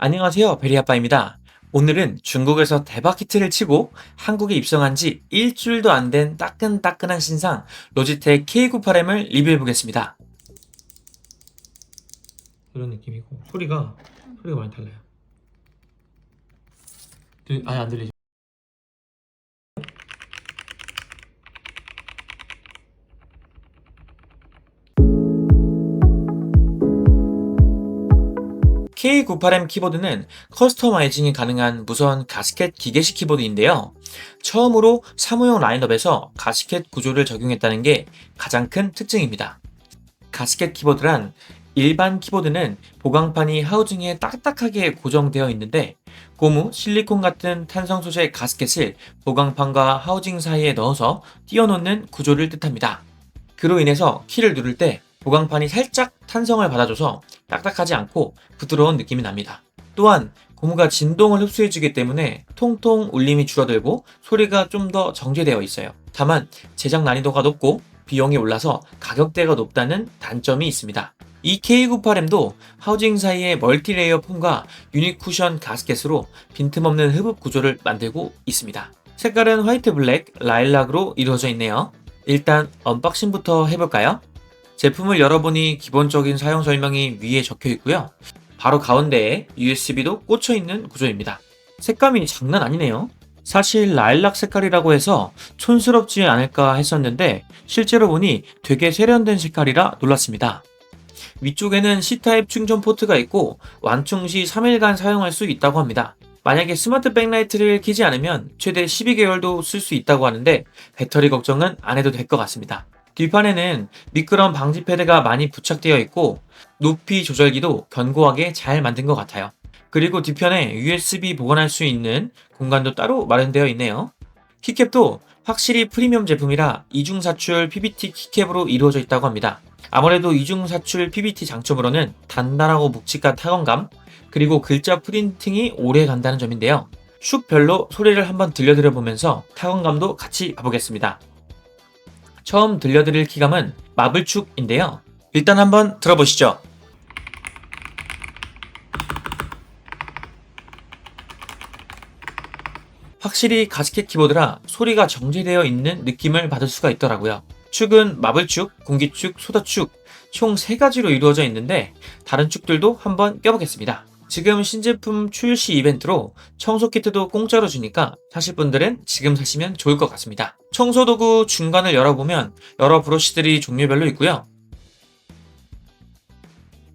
안녕하세요. 베리아빠입니다. 오늘은 중국에서 대박 히트를 치고 한국에 입성한 지 일주일도 안 된 따끈따끈한 신상 로지텍 K98M을 리뷰해 보겠습니다. 이런 느낌이고 소리가 소리가 많이 달라요. 들- 아예 안 들리죠? K98M 키보드는 커스터마이징이 가능한 무선 가스켓 기계식 키보드인데요. 처음으로 사무용 라인업에서 가스켓 구조를 적용했다는 게 가장 큰 특징입니다. 가스켓 키보드란 일반 키보드는 보강판이 하우징에 딱딱하게 고정되어 있는데 고무, 실리콘 같은 탄성 소재 가스켓을 보강판과 하우징 사이에 넣어서 띄워놓는 구조를 뜻합니다. 그로 인해서 키를 누를 때 보강판이 살짝 탄성을 받아줘서 딱딱하지 않고 부드러운 느낌이 납니다. 또한 고무가 진동을 흡수해주기 때문에 통통 울림이 줄어들고 소리가 좀 더 정제되어 있어요. 다만 제작 난이도가 높고 비용이 올라서 가격대가 높다는 단점이 있습니다. 이 K98M도 하우징 사이의 멀티레이어 폼과 유닛 쿠션 가스켓으로 빈틈없는 흡입 구조를 만들고 있습니다. 색깔은 화이트 블랙, 라일락으로 이루어져 있네요. 일단 언박싱부터 해볼까요? 제품을 열어보니 기본적인 사용 설명이 위에 적혀 있고요. 바로 가운데에 USB도 꽂혀 있는 구조입니다. 색감이 장난 아니네요. 사실 라일락 색깔이라고 해서 촌스럽지 않을까 했었는데 실제로 보니 되게 세련된 색깔이라 놀랐습니다. 위쪽에는 C타입 충전 포트가 있고 완충 시 3일간 사용할 수 있다고 합니다. 만약에 스마트 백라이트를 켜지 않으면 최대 12개월도 쓸 수 있다고 하는데 배터리 걱정은 안 해도 될 것 같습니다. 뒷판에는 미끄럼 방지 패드가 많이 부착되어 있고 높이 조절기도 견고하게 잘 만든 것 같아요. 그리고 뒤편에 USB 보관할 수 있는 공간도 따로 마련되어 있네요. 키캡도 확실히 프리미엄 제품이라 이중 사출 PBT 키캡으로 이루어져 있다고 합니다. 아무래도 이중 사출 PBT 장점으로는 단단하고 묵직한 타건감, 그리고 글자 프린팅이 오래 간다는 점인데요. 슉별로 소리를 한번 들려드려 보면서 타건감도 같이 봐보겠습니다. 처음 들려드릴 키감은 마블축인데요. 일단 한번 들어보시죠. 확실히 가스켓 키보드라 소리가 정제되어 있는 느낌을 받을 수가 있더라고요. 축은 마블축, 공기축, 소다축 총 3가지로 이루어져 있는데 다른 축들도 한번 껴보겠습니다. 지금 신제품 출시 이벤트로 청소 키트도 공짜로 주니까 사실 분들은 지금 사시면 좋을 것 같습니다. 청소 도구 중간을 열어보면 여러 브러쉬들이 종류별로 있고요.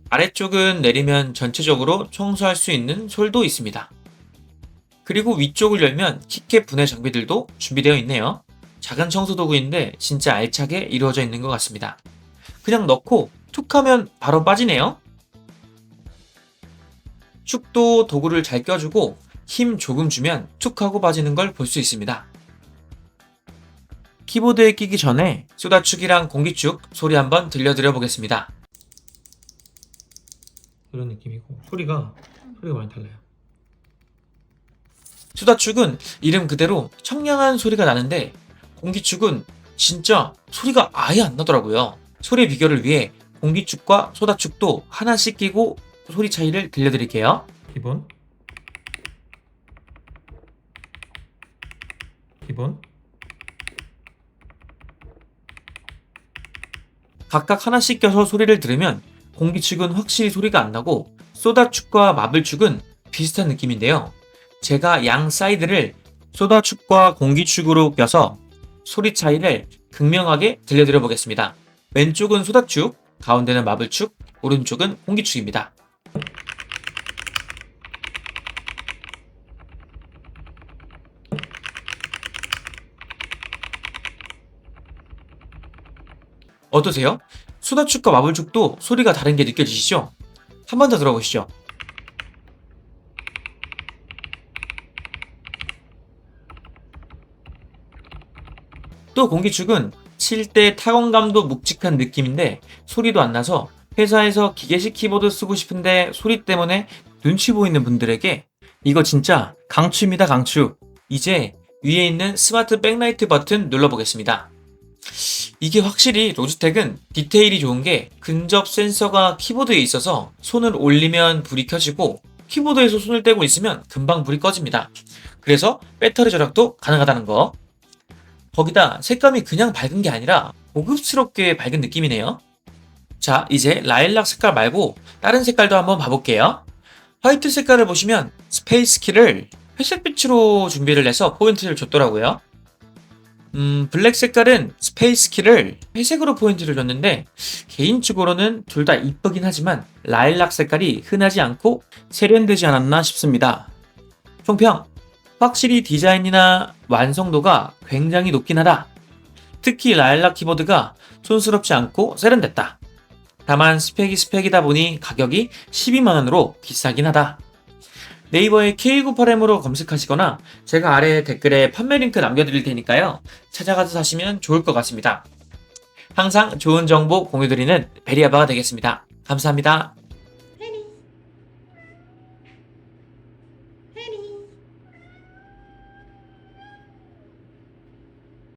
아래쪽은 내리면 전체적으로 청소할 수 있는 솔도 있습니다. 그리고 위쪽을 열면 키캡 분해 장비들도 준비되어 있네요. 작은 청소 도구인데 진짜 알차게 이루어져 있는 것 같습니다. 그냥 넣고 툭 하면 바로 빠지네요. 축도 도구를 잘 껴주고 힘 조금 주면 툭 하고 빠지는 걸 볼 수 있습니다. 키보드에 끼기 전에 쏘다축이랑 공기축 소리 한번 들려드려 보겠습니다. 이런 느낌이고 소리가 소리가 많이 달라요. 수다축은 이름 그대로 청량한 소리가 나는데 공기축은 진짜 소리가 아예 안 나더라고요. 소리 비교를 위해 공기축과 소다축도 하나씩 끼고 소리 차이를 들려드릴게요. 기본 기본 각각 하나씩 껴서 소리를 들으면 공기축은 확실히 소리가 안 나고 소다축과 마블축은 비슷한 느낌인데요. 제가 양 사이드를 소다축과 공기축으로 껴서 소리 차이를 극명하게 들려드려 보겠습니다. 왼쪽은 소다축, 가운데는 마블축, 오른쪽은 공기축입니다. 어떠세요? 소다축과 마블축도 소리가 다른 게 느껴지시죠? 한 번 더 들어보시죠. 또 공기축은 칠 때 타건감도 묵직한 느낌인데 소리도 안 나서 회사에서 기계식 키보드 쓰고 싶은데 소리 때문에 눈치 보이는 분들에게 이거 진짜 강추입니다 강추 이제 위에 있는 스마트 백라이트 버튼 눌러보겠습니다 이게 확실히 로지텍은 디테일이 좋은 게 근접 센서가 키보드에 있어서 손을 올리면 불이 켜지고 키보드에서 손을 떼고 있으면 금방 불이 꺼집니다. 그래서 배터리 절약도 가능하다는 거. 거기다 색감이 그냥 밝은 게 아니라 고급스럽게 밝은 느낌이네요. 자, 이제 라일락 색깔 말고 다른 색깔도 한번 봐볼게요. 화이트 색깔을 보시면 스페이스 키를 회색빛으로 준비를 해서 포인트를 줬더라고요. 음, 블랙 색깔은 스페이스 키를 회색으로 포인트를 줬는데 개인적으로는 둘 다 이쁘긴 하지만 라일락 색깔이 흔하지 않고 세련되지 않았나 싶습니다. 총평. 확실히 디자인이나 완성도가 굉장히 높긴 하다. 특히 라일락 키보드가 촌스럽지 않고 세련됐다. 다만 스펙이 스펙이다 보니 가격이 12만원으로 비싸긴 하다. 네이버에 K98M으로 검색하시거나 제가 아래 댓글에 판매 링크 남겨드릴 테니까요. 찾아가서 사시면 좋을 것 같습니다. 항상 좋은 정보 공유드리는 베리아바가 되겠습니다. 감사합니다.